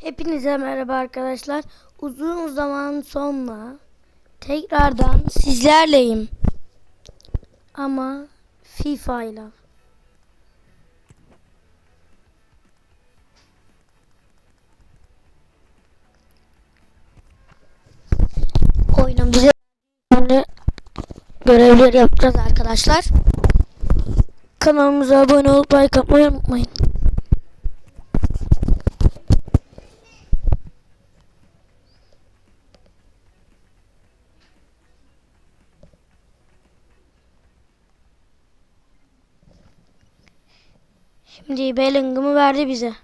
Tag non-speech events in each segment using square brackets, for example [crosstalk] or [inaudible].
Hepinize merhaba arkadaşlar. Uzun zaman sonra tekrardan sizlerleyim. Ama FIFA ile. Oyunun görevleri yapacağız arkadaşlar. Kanalımıza abone olup like atmayı unutmayın. Şimdi Bellingham'ı verdi bize.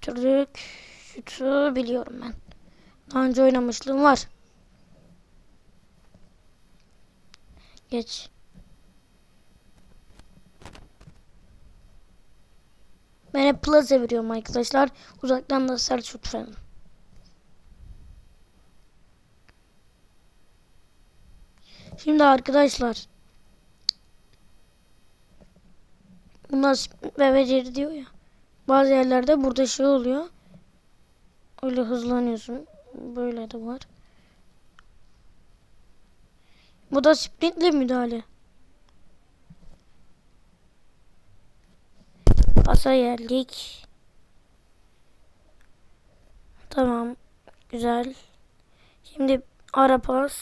Götürdük. Şutu biliyorum ben. Daha önce oynamışlığım var. Geç. Ben hep plaza veriyorum arkadaşlar. Uzaktan da sert şut falan. Şimdi arkadaşlar Bunlar ve beceri diyor ya. Bazı yerlerde burada şey oluyor. Öyle hızlanıyorsun. Böyle de var. Bu da sprintle müdahale. Pasa geldik. Tamam. Güzel. Şimdi ara pas.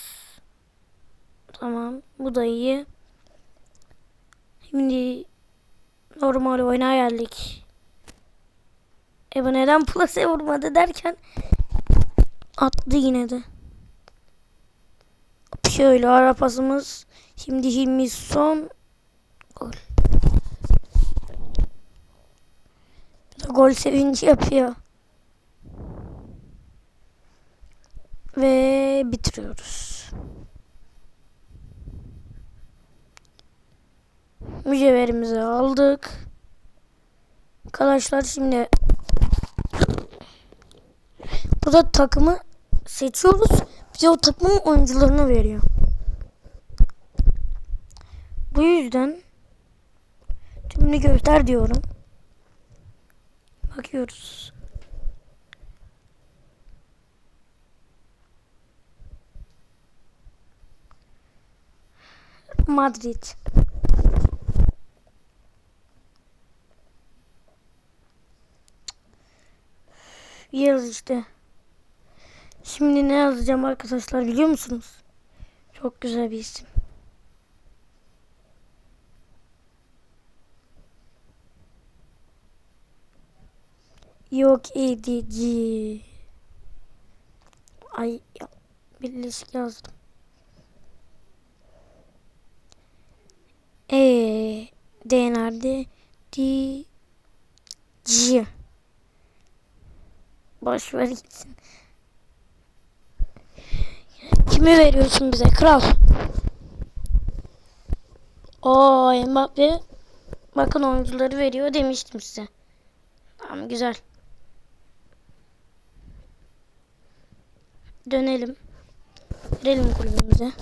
Tamam. Bu da iyi. Şimdi normal oyuna geldik. E bu neden plase vurmadı derken attı yine de. Şöyle ara pasımız. Şimdi Hilmi son gol. Gol sevinci yapıyor. Ve bitiriyoruz. Mücevherimizi aldık. Arkadaşlar şimdi burada takımı seçiyoruz. Bize o takımın oyuncularını veriyor. Bu yüzden tümünü göster diyorum. Bakıyoruz. Madrid. Yaz işte. Şimdi ne yazacağım arkadaşlar biliyor musunuz? Çok güzel bir isim. Yok edici. Ay ya, birleşik yazdım. E D nerede? D C. Boş ver gitsin. Kimi veriyorsun bize kral? O Mbappe bakın oyuncuları veriyor demiştim size. Tamam güzel. Dönelim. Verelim kulübümüze.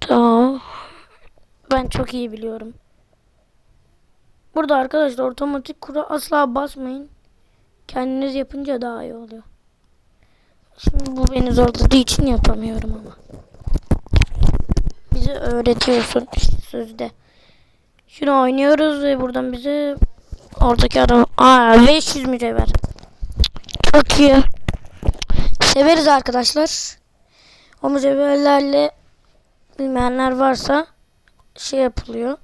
Tamam. Ben çok iyi biliyorum. Burada arkadaşlar otomatik kura asla basmayın. Kendiniz yapınca daha iyi oluyor. Şimdi bu beni zorladığı için yapamıyorum ama. Bize öğretiyorsun sözde. Şunu oynuyoruz ve buradan bize oradaki adam aa 500 mücevher. Çok iyi. Severiz arkadaşlar. O mücevherlerle bilmeyenler varsa şey yapılıyor.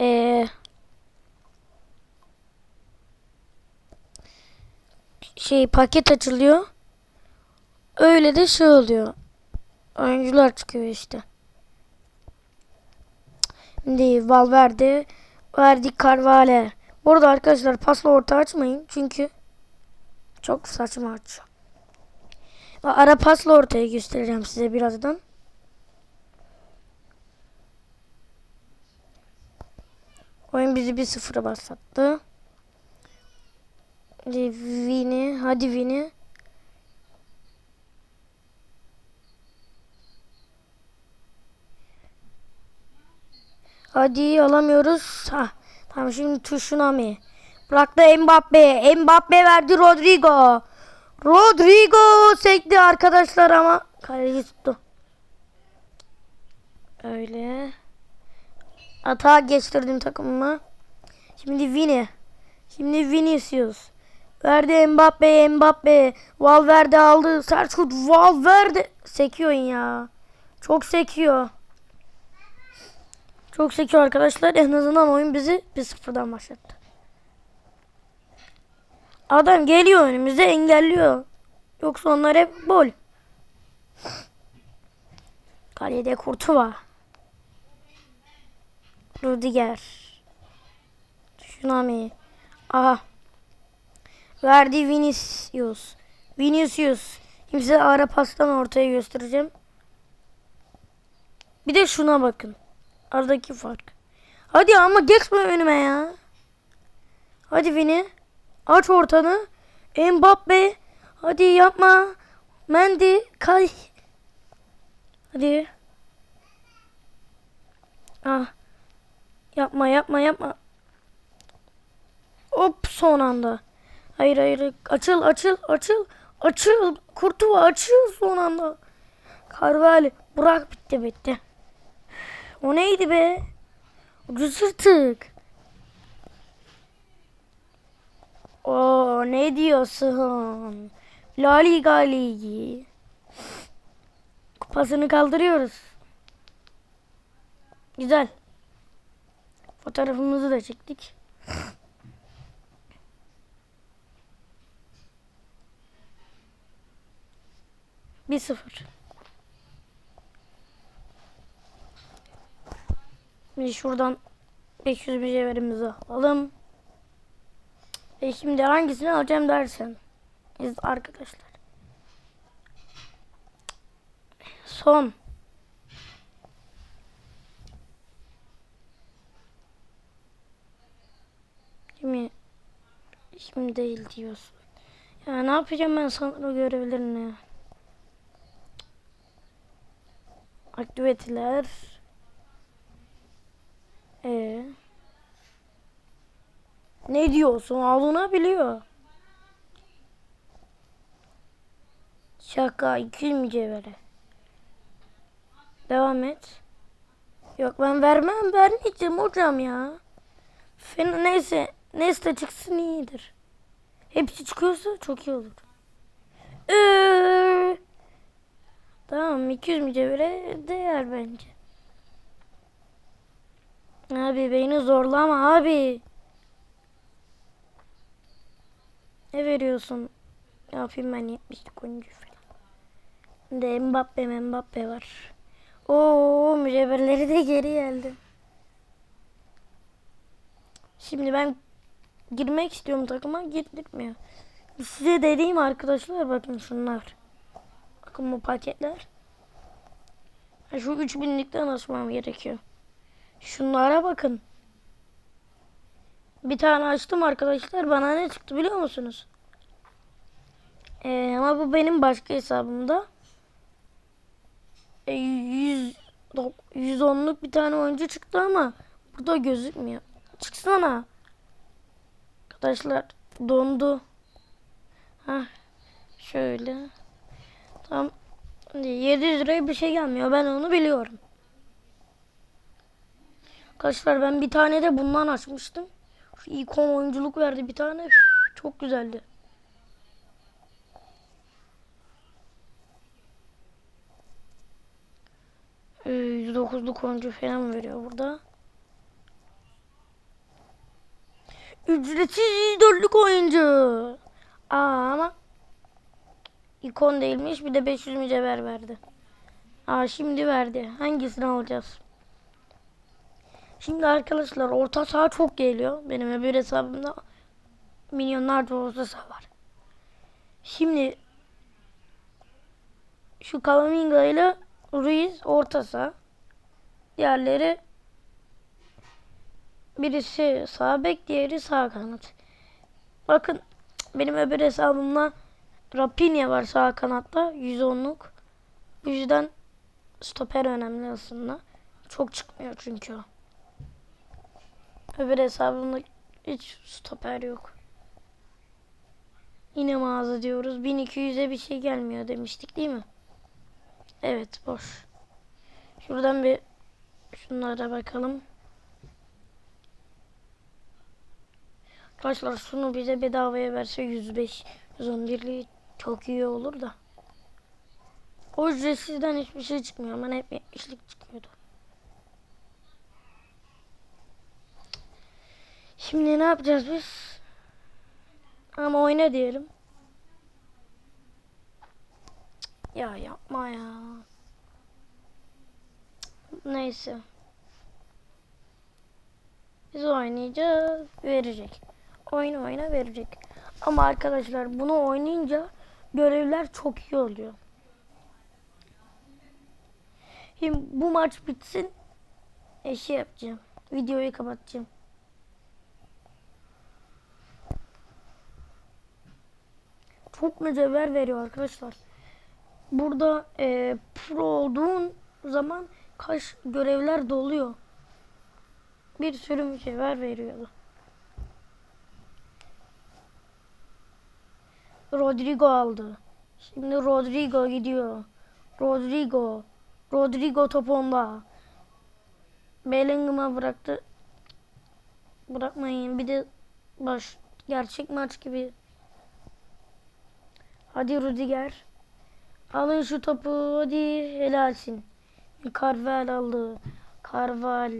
Ee, şey paket açılıyor. Öyle de şey oluyor. Oyuncular çıkıyor işte. Şimdi Valverde, Verdi Carvalho. Burada arkadaşlar pasla orta açmayın çünkü çok saçma aç. Ara pasla ortaya göstereceğim size birazdan. Oyun bizi bir sıfıra başlattı. Vini. Hadi Vini. Hadi alamıyoruz. Ha, tamam şimdi tuşuna Tsunami. Bıraktı Mbappe. Mbappe verdi Rodrigo. Rodrigo sekti arkadaşlar ama kaleci tuttu. Öyle. Ata geçtirdim takımıma. Şimdi Vini. Şimdi Vinicius. Verdi Mbappe, Mbappe. Valverde aldı. Sert şut. Valverde. Sekiyor ya. Çok sekiyor. Çok sekiyor arkadaşlar. En azından oyun bizi bir sıfırdan başlattı. Adam geliyor önümüze engelliyor. Yoksa onlar hep gol. Kalede Kurtuva. Rudiger. Tsunami. Aha. Verdi Vinicius. Vinicius. Şimdi size ara pastan ortaya göstereceğim. Bir de şuna bakın. Aradaki fark. Hadi ama geçme önüme ya. Hadi Vini. Aç ortanı. Mbappe. Hadi yapma. Mendy. Kay. Hadi. Ah. Yapma yapma yapma. Hop son anda. Hayır hayır. Açıl açıl açıl. Açıl. Kurtuva açıl son anda. Carvalho. Burak bitti bitti. O neydi be? Ucuz ırtık. O ne diyorsun? La Liga Ligi. Kupasını kaldırıyoruz. Güzel. Fotoğrafımızı da çektik. Bir sıfır. Şimdi şuradan 500 mücevherimizi alalım. E şimdi hangisini alacağım dersen. Biz arkadaşlar. Son. Şimdi şimdi değil diyorsun. Ya ne yapacağım ben sana görevlerini? Aktiviteler. Ee. Ne diyorsun? Alına biliyor. Şaka 200 mücevhere. Devam et. Yok ben vermem vermeyeceğim hocam ya. Fen neyse neyse çıksın iyidir. Hepsi çıkıyorsa çok iyi olur. Ee, tamam 200 mücevhere değer bence. Abi beni zorlama abi. Ne veriyorsun? Ne yapayım ben 70'lik oyuncu falan. De Mbappe Mbappe var. Oo mücevherleri de geri geldi. Şimdi ben girmek istiyorum takıma girdirmiyor. Size dediğim arkadaşlar bakın şunlar. Bakın bu paketler. Şu 3000'likten açmam gerekiyor. Şunlara bakın. Bir tane açtım arkadaşlar. Bana ne çıktı biliyor musunuz? Ee, ama bu benim başka hesabımda. Ee, 100 dok- 110'luk bir tane oyuncu çıktı ama burada gözükmüyor. Çıksana. Arkadaşlar dondu. Ha şöyle. Tam 700 liraya bir şey gelmiyor. Ben onu biliyorum. Arkadaşlar ben bir tane de bundan açmıştım. Şu ikon oyunculuk verdi bir tane. Çok güzeldi. Ee, 109'luk oyuncu falan veriyor burada. Ücretsiz dörtlük oyuncu. Aa ama ikon değilmiş. Bir de 500 mücevher verdi. Aa şimdi verdi. Hangisini alacağız? Şimdi arkadaşlar orta saha çok geliyor. Benim öbür hesabımda milyonlarca orta saha var. Şimdi şu Kamavinga ile Ruiz orta saha. Diğerleri birisi sağ bek, diğeri sağ kanat. Bakın benim öbür hesabımda Rafinha var sağ kanatta 110'luk. Bu yüzden stoper önemli aslında. Çok çıkmıyor çünkü. Öbür hesabımda hiç stoper yok. Yine mağaza diyoruz. 1200'e bir şey gelmiyor demiştik değil mi? Evet boş. Şuradan bir şunlara bakalım. Arkadaşlar şunu bize bedavaya verse 105 111'li çok iyi olur da. O ücretsizden hiçbir şey çıkmıyor. Bana hep 70'lik çıkıyordu. Şimdi ne yapacağız biz? Ama oyna diyelim. Ya yapma ya. Neyse. Biz oynayacağız. Verecek. Oyna oyna verecek. Ama arkadaşlar bunu oynayınca görevler çok iyi oluyor. Şimdi bu maç bitsin. E şey yapacağım. Videoyu kapatacağım. Çok mücevher veriyor arkadaşlar. Burada e, pro olduğun zaman kaç görevler doluyor. Bir sürü mücevher veriyordu. Rodrigo aldı. Şimdi Rodrigo gidiyor. Rodrigo. Rodrigo top onda. Bellingham'a bıraktı. Bırakmayın. Bir de baş gerçek maç gibi. Hadi Rudiger. Alın şu topu. Hadi helalsin. Carval aldı. Carval.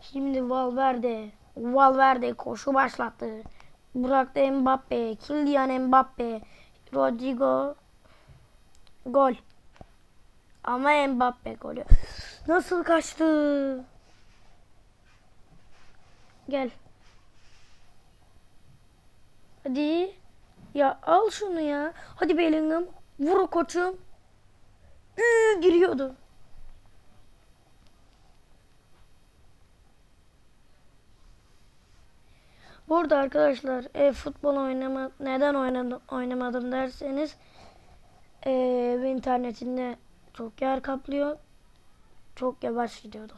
Şimdi Valverde. Valverde koşu başlattı. Bıraktı Mbappe. Kylian Mbappe. Rodrigo. Gol. Ama Mbappe golü. Nasıl kaçtı? Gel. Hadi. Ya al şunu ya. Hadi Bellingham. Vur koçum. Üü, giriyordu. Burada arkadaşlar e, futbol oynama neden oynadım, oynamadım derseniz e, internetinde çok yer kaplıyor. Çok yavaş gidiyordu.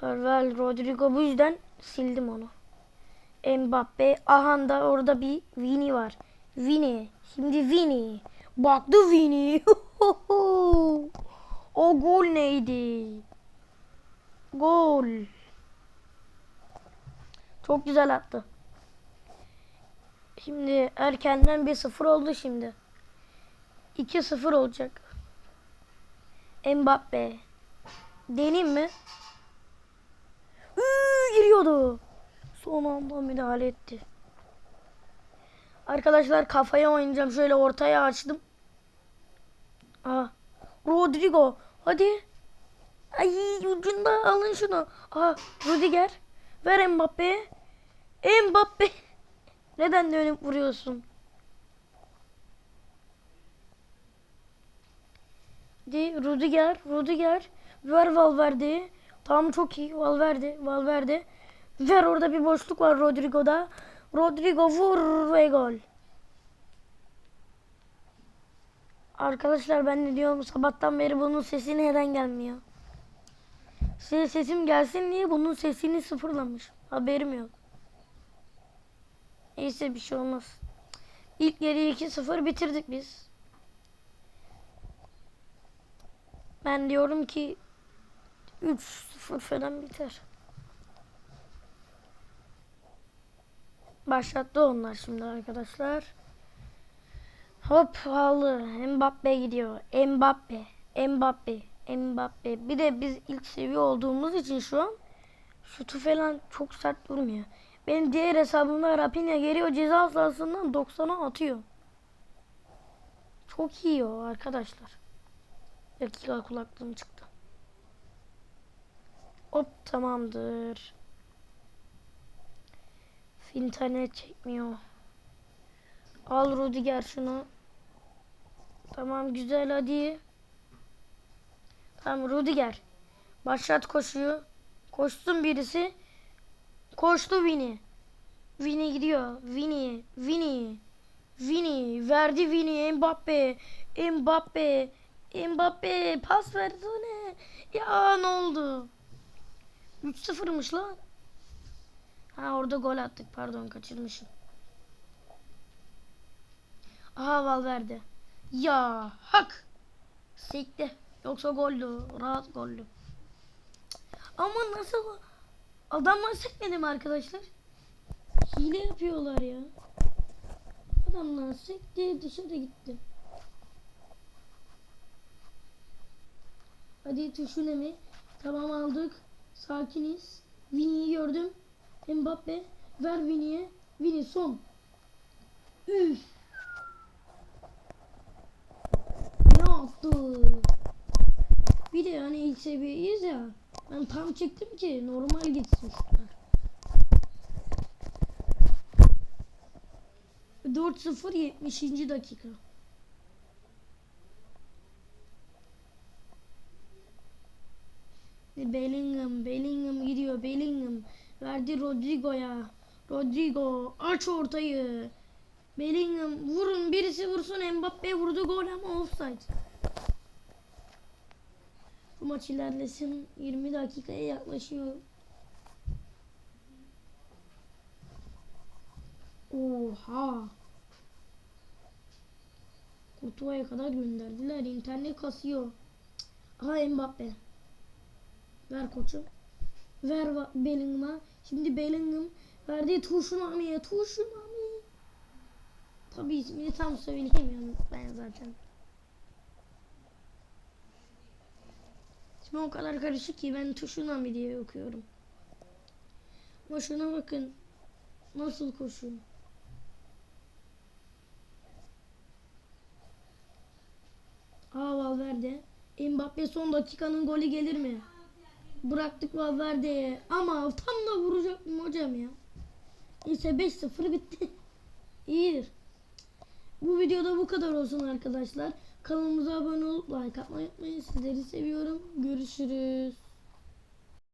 Carval Rodrigo bu yüzden sildim onu. Mbappe. Aha da orada bir Vini var. Vini. Şimdi Vini. Baktı Vini. [laughs] o gol neydi? Gol. Çok güzel attı. Şimdi erkenden 1-0 oldu şimdi. 2-0 olacak. Mbappe. Deneyim mi? Üü, giriyordu. Son anda müdahale etti. Arkadaşlar kafaya oynayacağım. Şöyle ortaya açtım. Aa, Rodrigo. Hadi. Ay ucunda alın şunu. Aa, Rudiger. Ver Mbappe. Mbappe. [laughs] Neden dönüp vuruyorsun? Di Rudiger, Rudiger. Ver Valverde. Tamam çok iyi. Valverde, Valverde. Ver orada bir boşluk var Rodrigo'da. Rodrigo vur ve gol. Arkadaşlar ben ne diyorum sabahtan beri bunun sesi neden gelmiyor? Size sesim gelsin diye bunun sesini sıfırlamış. Haberim yok. Neyse bir şey olmaz. İlk yarıyı 2-0 bitirdik biz. Ben diyorum ki 3-0 falan biter. Başlattı onlar şimdi arkadaşlar. Hop aldı. Mbappe gidiyor. Mbappe. Mbappe. Mbappe. Bir de biz ilk seviye olduğumuz için şu an şutu falan çok sert durmuyor. Benim diğer hesabımda Rafinha geliyor ceza sahasından 90'a atıyor. Çok iyi o arkadaşlar. Dakika kulaklığım çıktı. Hop tamamdır. İnternet çekmiyor. Al Rudiger şunu. Tamam güzel hadi. Tamam Rudiger. Başlat koşuyu. Koşsun birisi. Koştu Vini. Vini gidiyor. Vini. Vini. Vini. Verdi Vini. Mbappe. Mbappe. Mbappe. Pas versene. Ya ne oldu? 3-0'mış lan. Ha orada gol attık pardon kaçırmışım. Aha Valverde. Ya hak. Sekti. Yoksa goldü. Rahat goldü. Ama nasıl? Adamlar sekmedi mi arkadaşlar? Hile yapıyorlar ya. Adamlar sekti dışarı gitti. Hadi tuşune mi? Tamam aldık. Sakiniz. Vini'yi gördüm. Mbappe. Ver Vini'ye. Vini son. Üf. Ne yaptı? Bir de yani ilk seviyeyiz ya. Ben tam çektim ki normal gitsin şutlar. 4-0 70. dakika. Ve Bellingham, Bellingham gidiyor, Bellingham. Verdi Rodrigo'ya. Rodrigo aç ortayı. Bellingham vurun birisi vursun Mbappe vurdu gol ama offside. Bu maç ilerlesin 20 dakikaya yaklaşıyor. Oha. Kurtuva'ya kadar gönderdiler. İnternet kasıyor. Aha Mbappe. Ver koçum. Ver Bellingham'a. Şimdi Bellingham verdi Tuşunami'ye. Tuşunami. Tabii ismini tam söyleyemiyorum ben zaten. İsmi o kadar karışık ki ben Tuşunami diye okuyorum. Ama şuna bakın. Nasıl koşuyor. Aa Valverde. Mbappe son dakikanın golü gelir mi? Bıraktık Valverde'ye. Ama tam da vuracaktım hocam ya. Neyse 5-0 bitti. İyidir. Bu videoda bu kadar olsun arkadaşlar. Kanalımıza abone olup like atmayı unutmayın. Sizleri seviyorum. Görüşürüz.